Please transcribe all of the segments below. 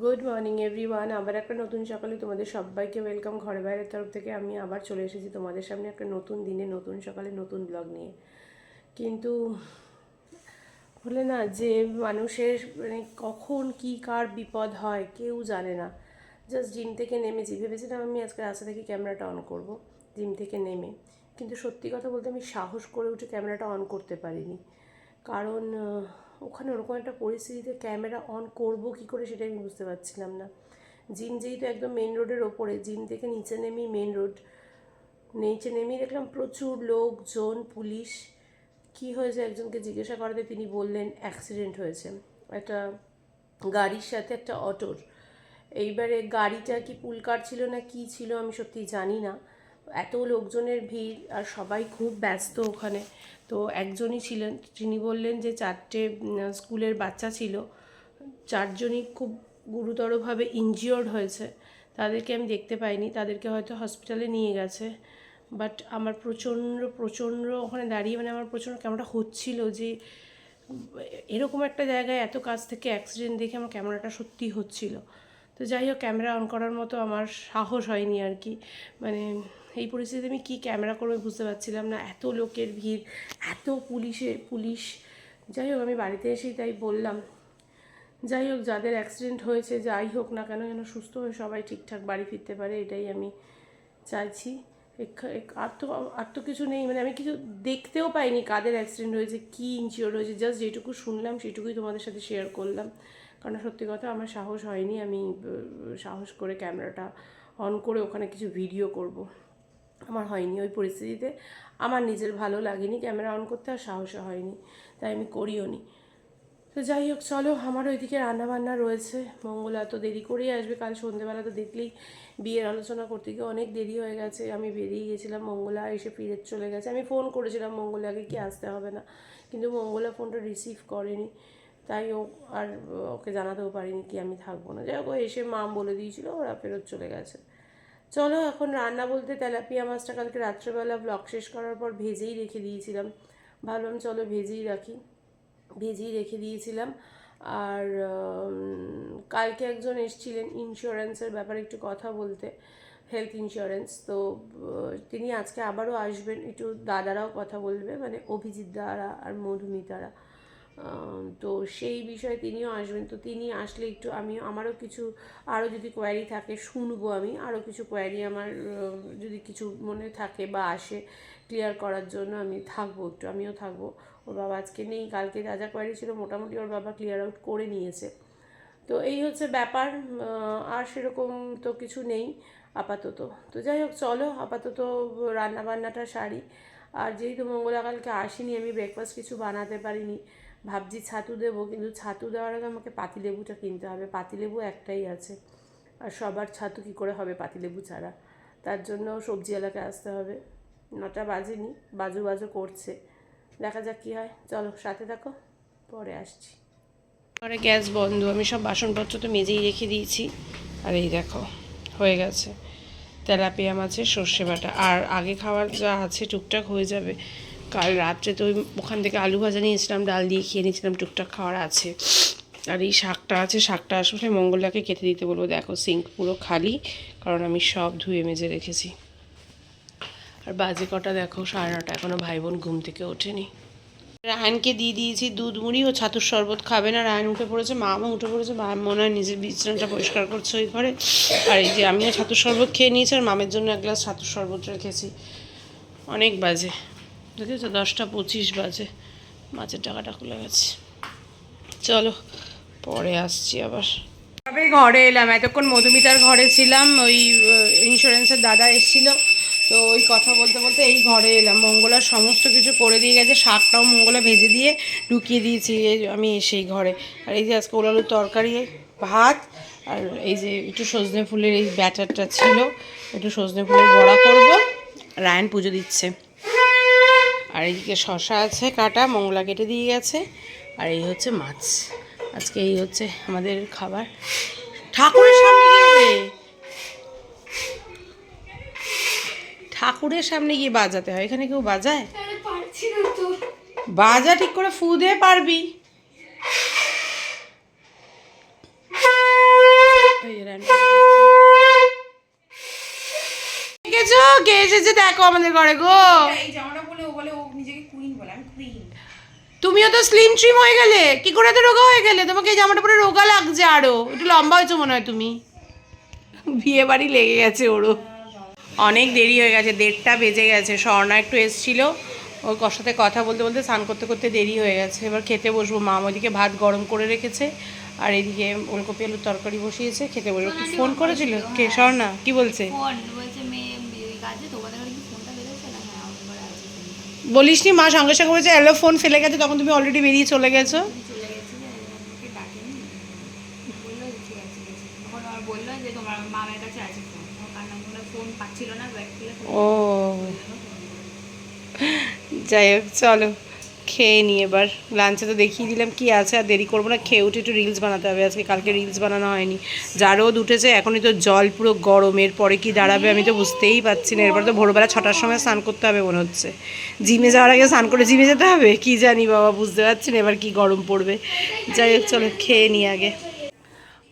Good morning everyone আবার একটা নতুন সকালে তোমাদের সবাইকে ওয়েলকাম ঘরে বাইরের তরফ থেকে। আমি আবার চলে এসেছি তোমাদের সামনে একটা নতুন দিনে, নতুন সকালে, নতুন ব্লগ নিয়ে। কিন্তু বলে না যে মানুষের মানে কখন কি কার বিপদ হয়, কেউ জানে না। জাস্ট জিম থেকে নেমেছি ভেবেছিলাম আমি আজকে রাস্তা থেকে ক্যামেরাটা অন করব জিম থেকে নেমে। কিন্তু সত্যি কথা বলতে আমি সাহস করে উঠে ক্যামেরাটা অন করতে পারিনি। কারণ ওখানে ওরকম একটা পরিস্থিতিতে ক্যামেরা অন করব কি করে সেটা আমি বুঝতে পারছিলাম না। জিম যেহেতু একদম মেন রোডের ওপরে, জিম থেকে নিচে নেমেই মেন রোড নিচে নেমেই দেখলাম প্রচুর লোকজন, পুলিশ। কি হয়েছে একজনকে জিজ্ঞাসা করাতে তিনি বললেন অ্যাক্সিডেন্ট হয়েছে। একটা গাড়ির সাথে একটা অটোর। এইবারে গাড়িটা কি পুলকার ছিল না কি ছিল আমি সত্যি জানি না। এত লোকজনের ভিড় আর সবাই খুব ব্যস্ত ওখানে। তো একজনই ছিলেন, তিনি বললেন যে চারটে স্কুলের বাচ্চা ছিল। চারজনই খুব গুরুতরভাবে ইনজিওর্ড হয়েছে। তাদেরকে আমি দেখতে পাইনি, তাদেরকে হয়তো হসপিটালে নিয়ে গেছে। বাট আমার প্রচণ্ড প্রচণ্ড ওখানে দাঁড়িয়ে মানে আমার প্রচণ্ড কেমনটা হচ্ছিল যে, এরকম একটা জায়গায় এত কাছ থেকে অ্যাক্সিডেন্ট দেখে আমার ক্যামেরাটা সত্যি হচ্ছিল। তো যাই হোক ক্যামেরা অন করার মতো আমার সাহস হয়নি আর কি। মানে এই পরিস্থিতিতে আমি কী ক্যামেরা করব বুঝতে পারছিলাম না। এত লোকের ভিড়, এত পুলিশে, পুলিশ। যাই হোক, আমি বাড়িতে এসেই তাই বললাম। যাই হোক, যাদের অ্যাক্সিডেন্ট হয়েছে, যাই হোক না কেন, যেন সুস্থ হয়ে সবাই ঠিকঠাক বাড়ি ফিরতে পারে, এটাই আমি চাইছি। আর তো আর তো কিছু নেই মানে আমি কিছু দেখতেও পাইনি কাদের অ্যাক্সিডেন্ট হয়েছে, কী ইনজিওর হয়েছে জাস্ট যেটুকু শুনলাম, সেটুকুই তোমাদের সাথে শেয়ার করলাম। কারণ সত্যি কথা, আমার সাহস হয়নি আমি সাহস করে ক্যামেরাটা অন করে ওখানে কিছু ভিডিও করব। আমার হয়নি ওই পরিস্থিতিতে। আমার নিজের ভালো লাগেনি, ক্যামেরা অন করতে আর সাহসও হয়নি, তাই আমি করিও নি। তো যাই হোক, চলো আমার ওইদিকে রান্নাবান্না রয়েছে। মঙ্গলা তো দেরি করেই আসবে, কাল সন্ধেবেলা তো দেখলেই বিয়ের আলোচনা করতে গিয়ে অনেক দেরি হয়ে গেছে। আমি বেরিয়ে গেছিলাম, মঙ্গলা এসে ফিরে চলে গেছে। আমি ফোন করেছিলাম মঙ্গলাকে কি আসতে হবে না, কিন্তু মঙ্গলা ফোনটা রিসিভ করেনি। তাই ও আর ওকে জানাতেও পারিনি কি আমি থাকব না। যাই হোক এসে মাম বলে দিয়েছিল, ওরা ফেরত চলে গেছে। চলো এখন রান্না বলতে তেলাপিয়া মাছটা কালকে রাত্রেবেলা ব্লক শেষ করার পর ভেজেই রেখে দিয়েছিলাম। ভাবলাম চলো ভেজেই রাখি। ভেজেই রেখে দিয়েছিলাম। আর কালকে একজন এসছিলেন ইন্স্যুরেন্সের ব্যাপারে একটু কথা বলতে হেলথ ইন্স্যুরেন্স তো তিনি আজকে আবারও আসবেন। একটু দাদারাও কথা বলবে মানে অভিজিৎ দারা আর মধুমিতারা। তো সেই বিষয়ে তিনিও আসবেন। তো তিনি আসলে একটু আমি আমারও কিছু আরও যদি কোয়ারি থাকে, শুনব আমি। আরও কিছু কোয়ারি আমার যদি কিছু মনে থাকে বা আসে ক্লিয়ার করার জন্য আমি থাকব একটু, আমিও থাকব। ওর বাবা আজকে নেই, কালকে যা যা কোয়ারি ছিল মোটামুটি ওর বাবা ক্লিয়ার আউট করে নিয়েছে। তো এই হচ্ছে ব্যাপার আর সেরকম তো কিছু নেই আপাতত। তো যাই হোক, চলো আপাতত রান্না বান্নাটা সারি। আর যেহেতু মঙ্গলা কালকে আসিনি, আমি ব্রেকফাস্ট কিছু বানাতে পারিনি ভাবছি ছাতু দেবো, কিন্তু ছাতু দেওয়ার আগে আমাকে পাতিলেবুটা কিনতে হবে। পাতিলেবু একটাই আছে। আর সবার ছাতু কী করে হবে পাতিলেবু ছাড়া? তার জন্য সবজিওয়ালাকে আসতে হবে। নটা বাজেনি, বাজু বাজু করছে। দেখা যাক কী হয়। চলো, সাথে থাকো। পরে আসছি। পরে গ্যাস বন্ধ। আমি সব বাসনপত্র তো মেজেই রেখে দিয়েছি। আর এই দেখো, হয়ে গেছে। তেলাপিয়া মাছের সর্ষে বাটা। আর আগে খাওয়ার যা আছে টুকটাক হয়ে যাবে। কাল রাত্রে তো ওখান থেকে আলু ভাজা নিয়েছিলাম, ডাল দিয়ে খেয়ে নিয়েছিলাম, টুকটাক খাওয়ার আছে। আর এই শাকটা আছে, শাকটা আসলে মঙ্গলাকে কেটে দিতে বলব। দেখো, সিঙ্ক পুরো খালি, কারণ আমি সব ধুয়ে মেজে রেখেছি। আর বাজে কটা, দেখো, সাড়ে নটা এখনও ভাই বোন ঘুম থেকে ওঠেনি। রায়নকে দিয়ে দিয়েছি দুধ, মুড়ি, ও ছাতুর শরবত খাবে না। রায়ন উঠে পড়েছে, মামা উঠে পড়েছে, মা মনে হয় নিজের বিছানাটা পরিষ্কার করছে ওই ঘরে। আর এই যে আমিও ছাতুর শরবত খেয়ে নিয়েছি, আর মামের জন্য এক গ্লাস ছাতুর শরবত রেখেছি। অনেক বাজে। দেখেছ? দশটা পঁচিশ বাজে। মাছের টাকাটা খুলে গেছে। চলো, পরে আসছি আবার। তবে ঘরে এলাম। এতক্ষণ মধুমিতার ঘরে ছিলাম। ওই ইন্স্যুরেন্সের দাদা এসেছিল। তো ওই কথা বলতে বলতে এই ঘরে এলাম। মঙ্গলার সমস্ত কিছু করে দিয়ে গেছে। শাকটাও মঙ্গলা ভেজে দিয়ে ঢুকিয়ে দিয়েছি আমি সেই ঘরে। আর এই যে আজকে ওলালুর তরকারি, ভাত আর এই যে একটু সজনে ফুলের এই ব্যাটারটা ছিল, একটু সজনে ফুলের বড়া করব। রায়ন পুজো দিচ্ছে। আর এইদিকে শশা আছে কাটা মংলা কেটে দিয়ে গেছে। আর এই হচ্ছে মাছ। আজকে এই হচ্ছে আমাদের খাবার। ঠাকুরের সামনে ঠাকুরের সামনে গিয়ে বাজাতে হয়। এখানে কেউ বাজায়? বাজা ঠিক করে ফু দিয়ে পারবি। দেখো আমাদের ঘরে গো। জামাটা বলে ও বলে ও তুমিও তো স্লিম ট্রিম হয়ে গেলে। কি করে তো রোগা হয়ে গেলে? তোমাকে এই জামাটা পরে রোগা লাগছে আরও। একটু লম্বা হয়েছে মনে হয় তুমি। বিয়ে বাড়ি লেগে গেছে ওরও। অনেক দেরি হয়ে গেছে দেড়টা বেজে গেছে। স্বর্ণা একটু এসছিল। ওর কর সাথে কথা বলতে বলতে স্নান করতে করতে দেরি হয়ে গেছে। এবার খেতে বসবো। মা ওইদিকে ভাত গরম করে রেখেছে। আর এদিকে ওলকপি আলুর তরকারি বসিয়েছে। খেতে বসবো। ফোন করেছিল? কে? স্বর্ণা? কি বলছে ফোন বলছে মেয়ে ওই কাজে তোমাদের ঘরে কি ফোনটা বেরোচ্ছে না হ্যাঁ আমার ঘরে আছে ফোনটা বলিস নি মা সঙ্গে সঙ্গে বলছে এলো ফোন ফেলে গেছে তখন তুমি অলরেডি বেরিয়ে চলে গেছো। চলে গেছি যে আমাকে ডাকেনি। বলল যে ঠিক আছে ঠিক আছে। তখন আমার বলল যে তোমার মামের কাছে আছে ফোন ও কার নাম বলল ফোন পাচ্ছিল না ব্যাগ খুলে ও। যাই হোক চলো। খেয়ে নিই এবার। লাঞ্চে তো দেখিয়ে দিলাম কি আছে, আর দেরি করব না, খেয়ে উঠে একটু রিলস বানাতে হবে। আজকে কালকে রিলস বানানো হয়নি। যা রোদ উঠেছে, এখনই তো জল পুরো গরমের পরে কি দাঁড়াবে আমি তো বুঝতেই পারছি না। এরপর তো ভোরবেলা ছটার সময় স্নান করতে হবে মনে হচ্ছে। জিমে যাওয়ার আগে স্নান করে জিমে যেতে হবে? কি জানি বাবা, বুঝতে পারছি না এবার কি গরম পড়বে। যাই হোক, চলো খেয়ে নিই আগে।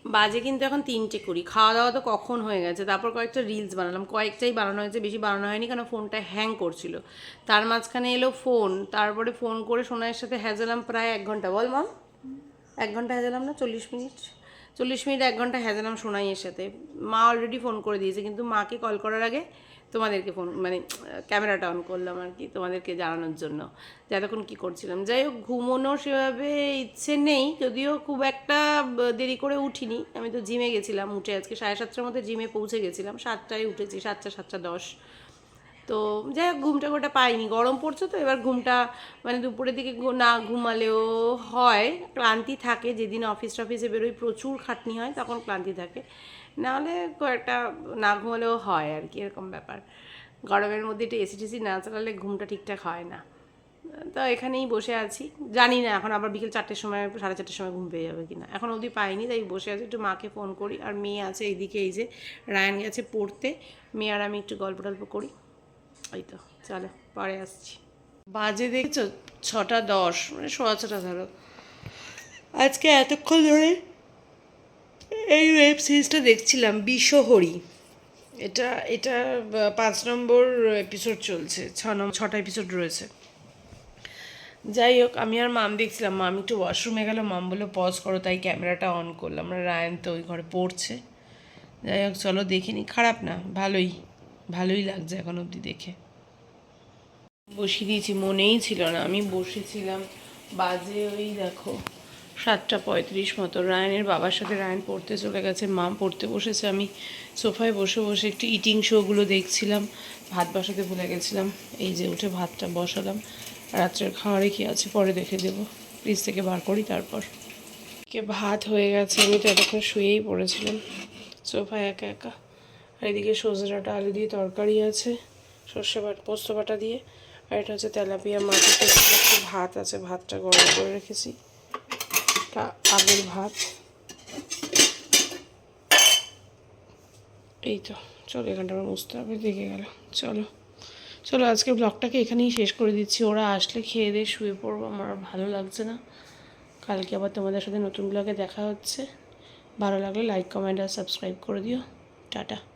বাজে কিন্তু এখন তিনটে করি। খাওয়া দাওয়া তো কখন হয়ে গেছে? তারপর কয়েকটা রিলস বানালাম। কয়েকটাই বানানো হয়েছে, বেশি বানানো হয়নি কারণ ফোনটা হ্যাং করছিল। তার মাঝখানে এলো ফোন তারপরে ফোন করে সোনাইয়ের সাথে হ্যাজালাম প্রায় এক ঘণ্টা। বল মাম, এক ঘণ্টা হ্যাজালাম না? চল্লিশ মিনিট। চল্লিশ মিনিট, এক ঘণ্টা হ্যাজালাম সোনাইয়ের সাথে। মা অলরেডি ফোন করে দিয়েছে, কিন্তু মাকে কল করার আগে তোমাদেরকে ফোন মানে ক্যামেরাটা অন করলাম আর কি, তোমাদেরকে জানানোর জন্য। যে এতক্ষণ কী করছিলাম? যাই হোক ঘুমোনোর সেভাবে ইচ্ছে নেই, যদিও খুব একটা দেরি করে উঠিনি। আমি তো জিমে গেছিলাম উঠে আজকে সাড়ে সাতটার মধ্যে জিমে পৌঁছে গেছিলাম, সাতটায় উঠেছি, সাতটা সাতটা দশ। তো যাই হোক, ঘুমটা গোটা পাইনি। গরম পড়ছে তো, এবার ঘুমটা মানে দুপুরের দিকে না ঘুমালেও হয়, ক্লান্তি থাকে। যেদিন অফিস টফিসে বেরোই প্রচুর খাটনি হয়, তখন ক্লান্তি থাকে। নাহলে কয়েকটা না ঘুমালেও হয় আর কি, এরকম ব্যাপার। গরমের মধ্যে একটু এসি টেসি না চালালে ঘুমটা ঠিকঠাক হয় না। তো এখানেই বসে আছি। জানি না এখন আবার বিকেল চারটের সময়, সাড়ে চারটের সময় ঘুম পেয়ে যাবে কিনা। এখন অবধি পাইনি, তাই বসে আছি। একটু মাকে ফোন করি। আর মেয়ে আছে এইদিকে, এই যে রায়ান গেছে পড়তে। মেয়ে আর আমি একটু গল্প টল্প করি। ওই তো, চলো, পরে আসছি। বাজে দেখছ? ছটা দশ মানে সোয়া ছটা ধরো। আজকে এতক্ষণ ধরে এই ওয়েব সিরিজটা দেখছিলাম বিশ্বহরি এটা এটা পাঁচ নম্বর এপিসোড চলছে, ছ নম্বর ছটা এপিসোড রয়েছে। যাই হোক, আমি আর মাম দেখছিলাম, মাম একটু ওয়াশরুমে গেল, মাম বলল পজ করো, তাই ক্যামেরাটা অন করলাম। আমরা রায়ন তো ওই ঘরে পড়ছে। যাই হোক, চলো দেখিনি খারাপ না, ভালোই ভালোই লাগছে এখন অবধি দেখে। বসিয়ে দিয়েছি, মনেই ছিল না। আমি বসেছিলাম, বাজে ওই দেখো সাতটা পঁয়ত্রিশ মতো। রায়নের বাবার সাথে রায়ন পড়তে চলে গেছে, মা পড়তে বসেছে, আমি সোফায় বসে বসে একটু ইটিং শোগুলো দেখছিলাম, ভাত বসাতে ভুলে গেছিলাম, এই যে উঠে ভাতটা বসালাম, রাত্রের খাওয়ারে কি আছে পরে দেখে দেবো ফ্রিজ থেকে বার করি তারপর। কে ভাত হয়ে গেছে, আমি তো এতক্ষণ শুয়েই পড়েছিলাম, সোফায় একা একা। আর এদিকে ডাঁটা আলু দিয়ে তরকারি আছে, সর্ষে বাট, পোস্ত বাটা দিয়ে, আর এটা হচ্ছে তেলাপিয়া মাছের ভাত আছে, ভাতটা গরম করে রেখেছি। এটা আগের ভাত। এই তো, চলো এখানটা আমার মুছতে হবে, দেখে গেল। চলো চলো, আজকে ব্লগটাকে এখানেই শেষ করে দিচ্ছি। ওরা আসলে খেয়ে দিয়ে শুয়ে পড়ব, আমার ভালো লাগছে না। কালকে আবার তোমাদের সাথে নতুন ব্লগে দেখা হচ্ছে। ভালো লাগলে লাইক কমেন্ট আর সাবস্ক্রাইব করে দিও। টাটা।